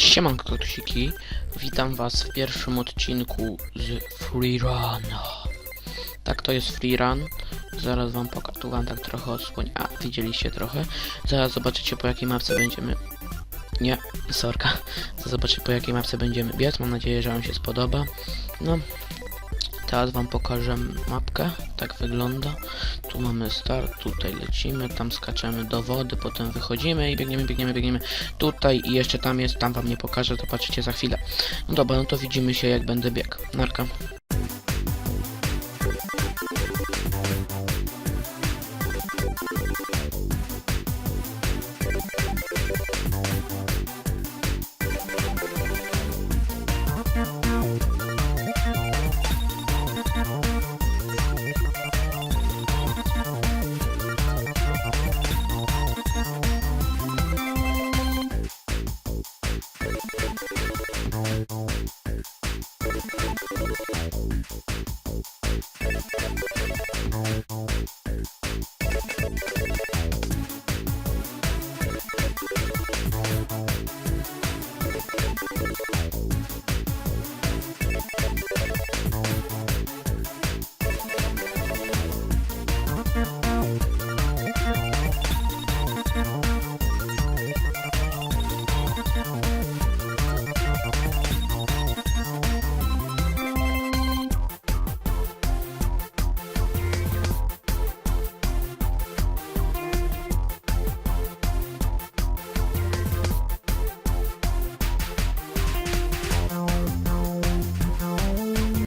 Siemanko kotusiki, witam was w pierwszym odcinku z Free Run. Tak, to jest Free Run. Zaraz wam pokażę, tu wam tak trochę odsłoń. A, widzieliście trochę. Zaraz zobaczycie po jakiej mapce będziemy... Nie, sorka. Zaraz zobaczycie po jakiej mapce będziemy biec. Mam nadzieję, że wam się spodoba. No, teraz wam pokażę mapkę. Tak wygląda. Tu mamy start, tutaj lecimy, tam skaczemy do wody, potem wychodzimy i biegniemy, biegniemy, biegniemy tutaj i jeszcze tam jest, tam wam nie pokażę, zobaczycie za chwilę. No dobra, no to widzimy się jak będę biegł. Narka. Thank you.